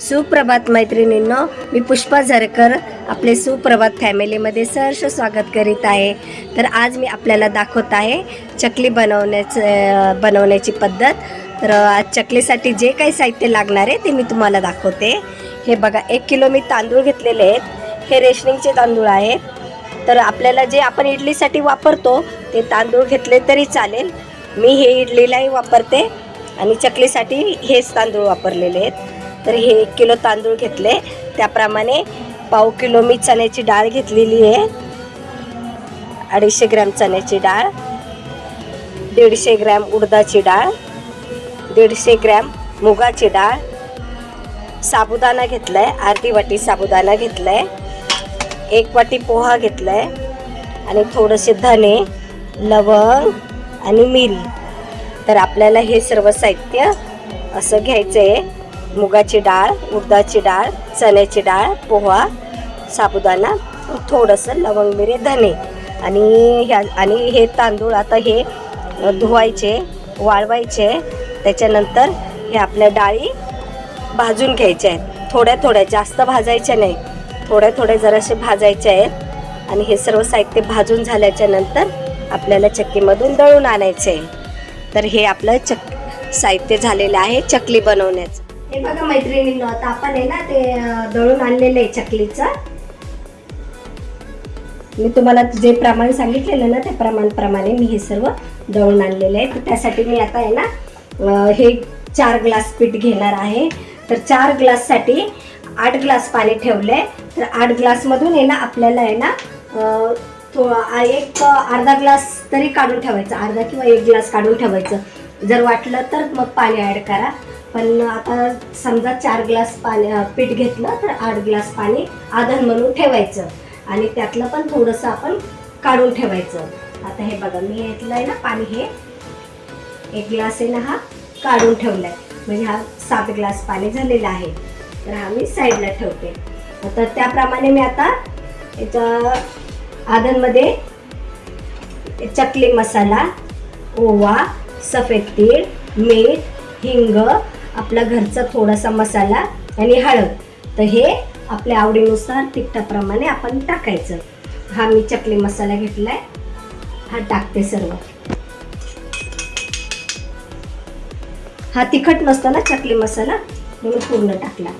सुप्रभात मैत्रिणींनो मी पुष्पा झरकर आपले सुप्रभात फॅमिलीमध्ये सहर्ष स्वागत करीत आहे. तर आज मी आपल्याला दाखवत आहे चकली बनवण्याचं बनवण्याची पद्धत. तर आज चकलीसाठी जे काही साहित्य लागणार आहे ते मी तुम्हाला दाखवते. हे बघा एक किलो मी तांदूळ घेतलेले आहेत. हे रेशनिंगचे तांदूळ आहेत तर आपल्याला जे आपण इडलीसाठी वापरतो ते तांदूळ घेतले तरी चालेल. मी हे इडलीलाही वापरते आणि चकलीसाठी हेच तांदूळ वापरलेले आहेत. तर हे एक किलो तांदूळ घेतले. त्याप्रमाणे पाव किलो मी चण्याची डाळ घेतलेली आहे. अडीचशे ग्रॅम चण्याची डाळ दीडशे ग्रॅम उडदाची डाळ दीडशे ग्रॅम मुगाची डाळ साबुदाणा घेतलाय अर्धी वाटी साबुदाणा घेतलाय एक वाटी पोहा घेतलाय आणि थोडेसे धने लवंग आणि मिरी तर आपल्याला हे सर्व साहित्य असं घ्यायचं आहे मुगाची डाळ उडदाची डाळ चण्याची डाळ पोहा साबुदाणा थोडंसं लवंग मिरे धने. आणि ह्या आणि हे तांदूळ आता हे धुवायचे वाळवायचे. त्याच्यानंतर हे आपल्या डाळी भाजून घ्यायच्या आहेत. थोड्या थोड्या जास्त भाजायच्या नाही. थोड्या थोड्या जरासे भाजायचे आहेत. आणि हे सर्व साहित्य भाजून झाल्याच्यानंतर आपल्याला चक्कीमधून दळून आणायचे आहे. तर हे आपलं चक साहित्य झालेलं आहे चकली बनवण्याचं. हे बघा मैत्रिणींनो आता आपण आहे ना ते दळून आणलेलं आहे चकलीचं. मी तुम्हाला जे प्रमाण सांगितलेलं ना त्या प्रमाणप्रमाणे मी हे सर्व दळून आणलेलं आहे. तर त्यासाठी मी आता आहे ना हे चार ग्लास पीठ घेणार आहे. तर चार ग्लाससाठी आठ ग्लास पाणी ठेवलं आहे तर आठ ग्लासमधून आहे ना आपल्याला आहे ना थो एक अर्धा ग्लास तरी काढून ठेवायचा. अर्धा किंवा एक ग्लास काढून ठेवायचं. जर वाटलं तर मग पाणी ॲड करा. पण आता समजा चार ग्लास पाणी पीठ घेतलं तर आठ ग्लास पाणी आधन म्हणून ठेवायचं. आणि त्यातलं पण थोडंसं आपण काढून ठेवायचं. आता हे बघा मी घेतलं आहे ना पाणी हे. एक ग्लास आहे ना हा काढून ठेवलाय. म्हणजे हा सात ग्लास पाणी झालेला आहे. तर हा मी साईडला ठेवते. तर त्याप्रमाणे मी आता याच्या आधनमध्ये चकली मसाला ओवा सफेद तीळ मीठ हिंग आपला घरचा थोडासा मसाला आणि हळद. तर हे आपल्या आवडीनुसार तिखटाप्रमाणे आपण टाकायचं. हा मी चकली मसाला घेतलाय. हा टाकते सर्व. हा तिखट नसतो ना चकली मसाला म्हणून पूर्ण टाकला.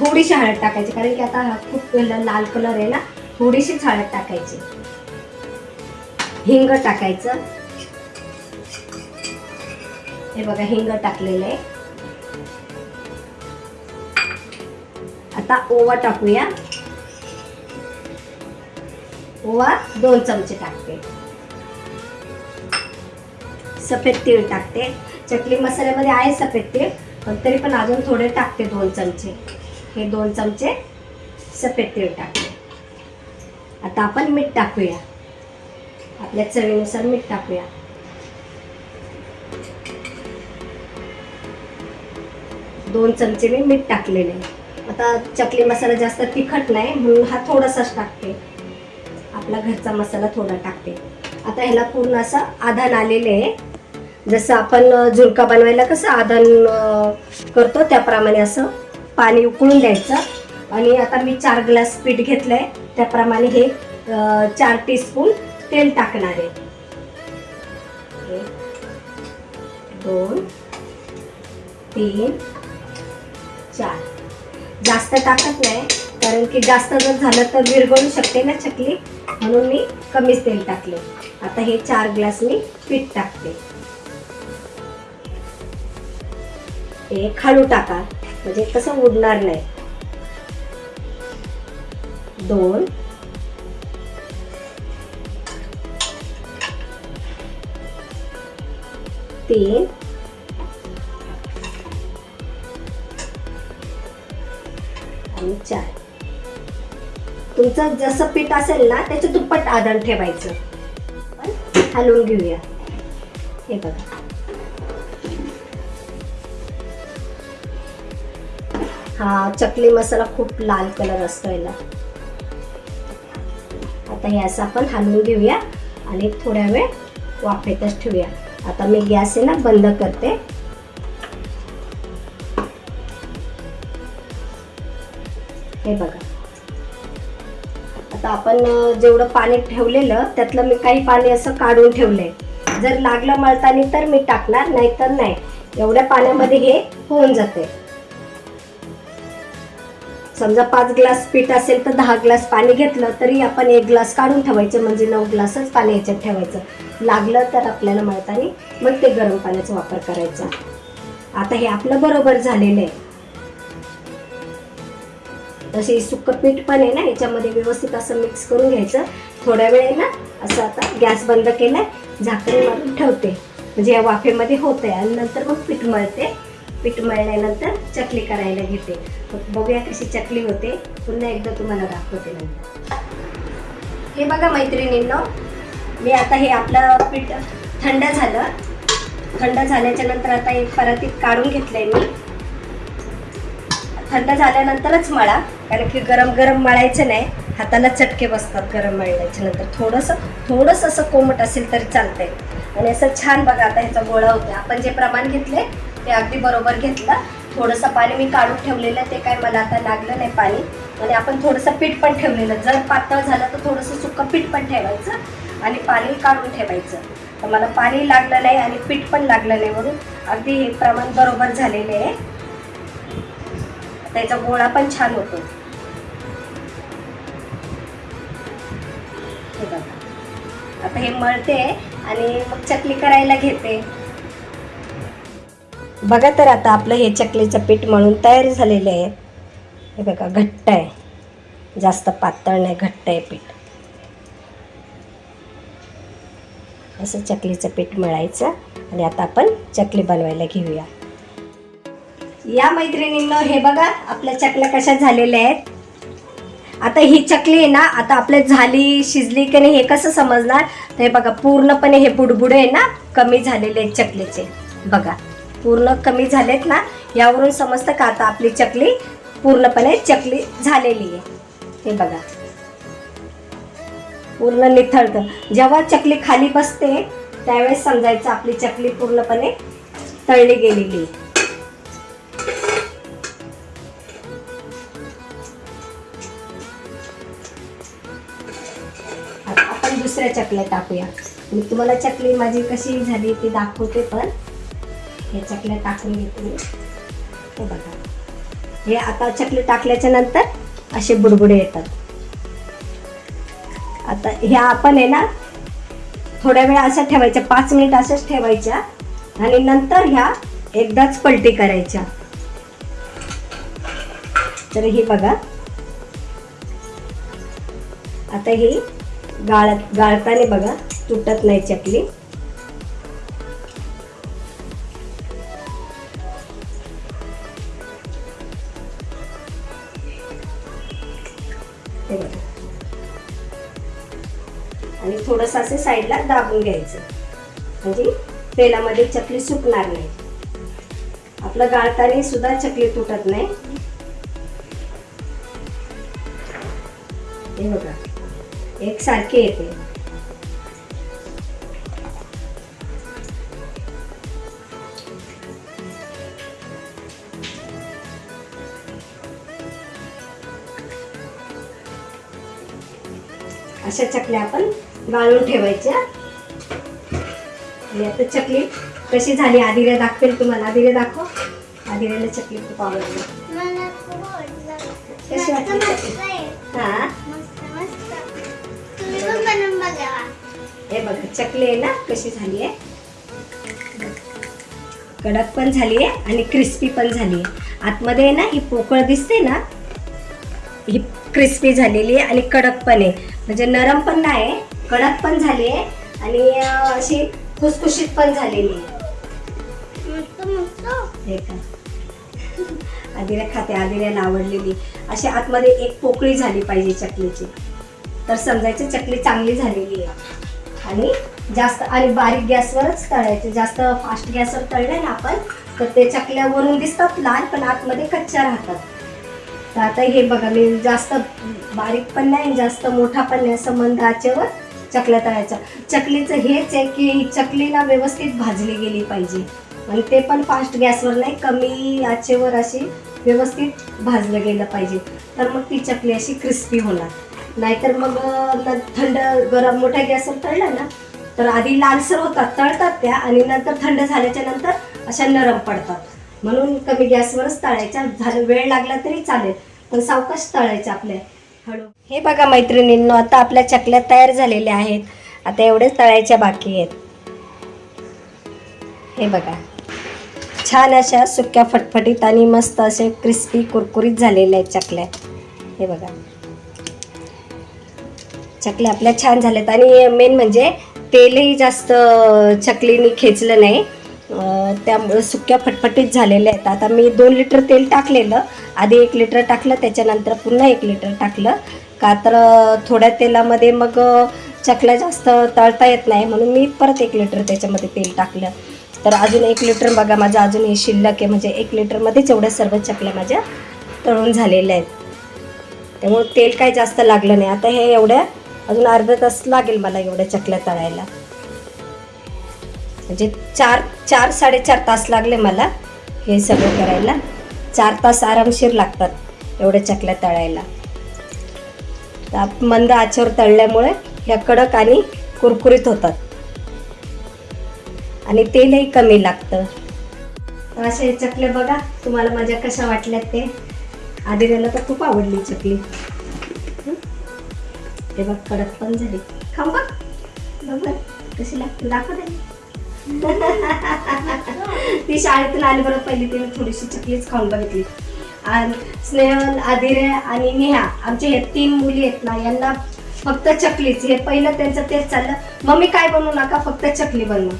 थोडीशी हळद टाकायची कारण की आता हा खूप लाल कलर आहे ना थोडीशीच हळद टाकायची. हिंग टाकायचं. हे बघा हिंग टाकलेलं आहे. आता ओवा टाकूया. ओवा दोन चमचे टाकते. सफेद तीळ टाकते. चकली मसाल्यामध्ये आहे सफेद तीळ पण तरी पण अजून थोडे टाकते दोन चमचे. हे दोन चमचे सफेद तीळ टाकते. आता आपण मीठ टाकूया. आपल्या चवीनुसार मीठ टाकूया. दोन चमचे मी मीठ टाकलेले. आहे आता चकली मसाला जास्त तिखट नाही म्हणून हा थोडासाच टाकते. आपला घरचा मसाला थोडा टाकते. आता ह्याला पूर्ण असं आधान आलेले आहे. जसं आपण झुलका झुणका बनवायला कसं आधान करतो त्याप्रमाणे असं पाणी उकळून द्यायचं. आणि आता मी चार ग्लास पीठ घेतलं आहे त्याप्रमाणे हे चार टीस्पून तेल टाकणार आहे. दोन तीन चार. जास्त टाकत नाही कारण की जास्त जर झालं तर विरघळू शकते ना चकली. म्हणून मी कमीच तेल टाकले. आता हे चार ग्लास मी पीठ टाकते. हे खालू टाका म्हणजे कसं उडणार नाही. दोन. तीन. तुमचं जसं पीठ असेल ना त्याचं दुप्पट आधार ठेवायचं. आपण हलवून घेऊया. हे बघा. हा चकली मसाला खूप लाल कलर असतो याला. आता हे असं आपण हलवून घेऊया आणि थोड्या वेळ वाफेतच ठेवूया. आता मी गॅस आहे ना बंद करते. हे बघा. आता आपण जेवढं पाणी ठेवलेलं त्यातलं मी काही पाणी असं काढून ठेवलंय. जर लागलं मळतानी तर मी टाकणार नाही तर नाही. एवढ्या पाण्यामध्ये हे होऊन जाते. समजा पाच ग्लास पीठ असेल तर दहा ग्लास पाणी घेतलं तरी आपण एक ग्लास काढून ठेवायचं म्हणजे नऊ ग्लासच पाणी याच्यात ठेवायचं. लागलं तर आपल्याला मळतानी मग ते गरम पाण्याचा वापर करायचा. आता हे आपलं बरोबर झालेलं आहे. तसे सुक्क पीठ पण आहे ना याच्यामध्ये व्यवस्थित असं मिक्स करून घ्यायचं. थोड्या वेळ ना असं आता गॅस बंद केलाय झाकण मारून ठेवते. म्हणजे या वाफेमध्ये होते आणि नंतर मग पीठ मळते. पीठ मळल्यानंतर चकली करायला घेते. मग बघूया कशी चकली होते. पुन्हा एकदा तुम्हाला दाखवते नंतर. हे बघा मैत्रिणींनो मी आता हे आपलं पीठ थंड झालं. थंड झाल्याच्यानंतर आता एक परातीत काढून घेतलंय मी. थंड झाल्यानंतरच मळा. कारण की गरम गरम मळायचं नाही. हाताला चटके बसतात गरम मळल्याच्या नंतर. थोडंसं थोडंसं असं कोमट असेल तरी चालतंय. आणि असं छान बघा आता ह्याचा गोळा होते आपण जे प्रमाण घेतले ते अगदी बरोबर घेतलं. थोडंसं पाणी मी काढून ठेवलेलं ते काय मला आता लागलं नाही पाणी. आणि आपण थोडंसं पीठ पण ठेवलेलं. जर पातळ झालं तर थोडंसं सुकं पीठ पण ठेवायचं. आणि पाणी काढून ठेवायचं. तर मला पाणी लागलं नाही आणि पीठ पण लागलं नाही म्हणून. अगदी हे प्रमाण बरोबर झालेले आहे. त्याचा गोळा पण छान होतो. हे बघा. आता हे मळते आणि मग चकली करायला घेते. बघा तर आता आपलं हे चकलीचं पीठ मळून तयार झालेलं आहे. हे बघा घट्ट आहे. जास्त पातळ नाही घट्ट आहे पीठ. असं चकलीचं पीठ मळायचं आणि आता आपण चकली बनवायला घेऊया. या मैत्रिणींनो हे बघा आपल्या चकल्या कशा झालेल्या आहेत. आता ही चकली आहे ना आता आपल्या झाली शिजली की नाही हे कसं समजणार? तर हे बघा पूर्णपणे हे बुडबुडे आहे ना कमी झालेले आहेत चकलीचे. बघा पूर्ण कमी झालेत ना यावरून समजतं का आता आपली चकली पूर्णपणे चकली झालेली आहे. हे बघा. पूर्ण निथळतं. जेव्हा चकली खाली बसते त्यावेळेस समजायचं आपली चकली पूर्णपणे तळली गेलेली आहे. दुसऱ्या चकल्या टाकूया. मी तुम्हाला चकली माझी कशी झाली ती दाखवते पण. हे चकल्या टाकून घेते. मी हे बघा. हे आता चकली टाकल्याच्या नंतर असे बुडबुडे येतात. आता ह्या आपण आहे ना थोड्या वेळ असं ठेवायच्या पाच मिनिट असंच ठेवायच्या. आणि नंतर ह्या एकदाच पलटी करायच्या. तर ही बघा. आता ही गाळत गाळताने बघा तुटत नाही चकली. हे बघा. आणि थोडस असे साईडला दाबून घ्यायचं. म्हणजे तेलामध्ये चकली सुकणार नाही. आपलं गाळताने सुद्धा चकली तुटत नाही. हे बघा. एक सारखे येते. अशा चकल्या आपण गाळून ठेवायच्या. आता चकली कशी झाली? आदिऱ्या दाखवेल तुम्हाला. आदिऱ्या दाखव. आदिऱ्याला चकली खूप आवडली. कशी वाटली. हा. चकली आहे ना कशी झाली आहे? कडक पण झाली आहे आणि क्रिस्पी पण झाली आहे. आतमध्ये आहे ना ही पोकळ दिसते ना ही क्रिस्पी झालेली आहे आणि कडक पण आहे. म्हणजे नरम पण नाही आहे कडक पण झाली आहे आणि अशी खुसखुशीत पण झालेली आहे. मस्त मस्त. का? आदिरा खाते आदिऱ्याला आवडलेली. अशी आतमध्ये एक पोकळी झाली पाहिजे चकलीची. तर समजायचं चकली चांगली झालेली आहे. आणि जास्त आणि बारीक गॅसवरच तळायचे. जास्त फास्ट गॅसवर तळले ना आपण तर ते चकल्यावरून दिसतात लाल पण आतमध्ये कच्च्या राहतात. तर आता हे बघा मी जास्त बारीक पण नाही जास्त मोठा पण नाही असं मंद आचेवर चकल्या तळायच्या. चकलीचं हेच आहे की चकलीला व्यवस्थित भाजली गेली पाहिजे. आणि ते पण फास्ट गॅसवर नाही कमी आचेवर अशी व्यवस्थित भाजलं गेलं पाहिजे. तर मग ती चकली अशी क्रिस्पी होणार. नाहीतर मग थंड गरम मोठ्या गॅसवर तळला ना तर आधी लालसर होतात तळतात त्या आणि नंतर थंड झाल्याच्यानंतर अशा नरम पडतात. म्हणून कमी गॅसवरच तळायच्या झालं वेळ लागला तरी चालेल पण सावकाश तळायच्या आपल्या. हळू. हे बघा मैत्रिणींनो आता आपल्या चकल्या तयार झालेल्या आहेत. आता एवढेच तळायच्या बाकी आहेत. हे बघा. छान अशा सुक्या फटफटीत आणि मस्त असे क्रिस्पी कुरकुरीत झालेल्या आहेत चकल्या. हे बघा. चकल्या आपल्या छान झाल्यात. आणि मेन म्हणजे तेलही जास्त चकलीने खेचलं नाही. त्यामुळे सुक्या फटफटीत झालेल्या आहेत. आता मी दोन लिटर तेल टाकलेलं. आधी एक लिटर टाकलं त्याच्यानंतर पुन्हा एक लिटर टाकलं. का तर थोड्या तेलामध्ये मग चकल्या जास्त तळता येत नाही. म्हणून मी परत एक लिटर त्याच्यामध्ये तेल टाकलं. तर अजून एक लिटर बघा माझं अजून हे शिल्लक आहे. म्हणजे एक लिटरमध्येच एवढ्या सर्व चकल्या माझ्या तळून झालेल्या आहेत. त्यामुळे तेल काय जास्त लागलं नाही. आता हे एवढ्या अजून अर्धा तास लागेल मला एवढ्या चकल्या तळायला. म्हणजे चार चार साडेचार तास लागले मला हे सगळं करायला. चार तास आरामशीर लागतात एवढ्या चकल्या तळायला. ताप मंद आचेवर तळल्यामुळे ह्या कडक आणि कुरकुरीत होतात. आणि तेलही कमी लागतं. तर असे चकले बघा तुम्हाला माझ्या कशा वाटल्यात ते. आधी त्याला तर खूप आवडली चकली. ते बघ कडक पण झाली. खाऊ बघ बघ. कशी लागते? दाखव दे ती शाळेतून आली बरं पहिली तिने थोडीशी चकलीच खाऊन बघितली. आणि स्नेहल आदिरे आणि नेहा आमच्या हे तीन मुली आहेत ना यांना फक्त चकलीच. हे पहिलं त्यांचं तेच चाललं. मम्मी काय बनवू नका फक्त चकली बनवू.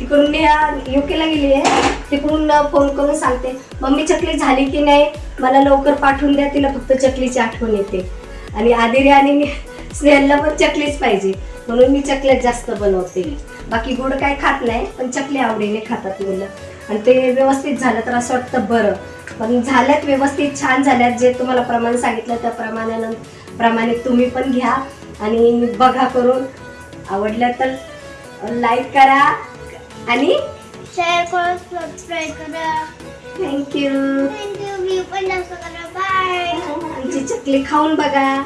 तिकडून नेहा युकेला गेली आहे. तिकडून फोन करून सांगते मम्मी चकली झाली की नाही? मला लवकर पाठवून द्या तिला फक्त चकलीची आठवण येते. आणि आदिरे आणि ने- स्नेहलला पण चकलीच पाहिजे. म्हणून मी चकल्यात जास्त बनवते. बाकी गोड काय खात नाही पण चकली आवडीने खातात मुलं. आणि ते व्यवस्थित झालं तर असं वाटतं बरं. पण झाल्यात व्यवस्थित छान झाल्यात. जे तुम्हाला प्रमाण सांगितलं त्या प्रमाणानं प्रमाणे तुम्ही पण घ्या. आणि बघा करून. आवडल्या तर लाईक करा आणि शेअर करा सबस्क्राईब करा. थँक्यू थँक्यू व्ह्यू पण बाय आमची चकली खाऊन बघा.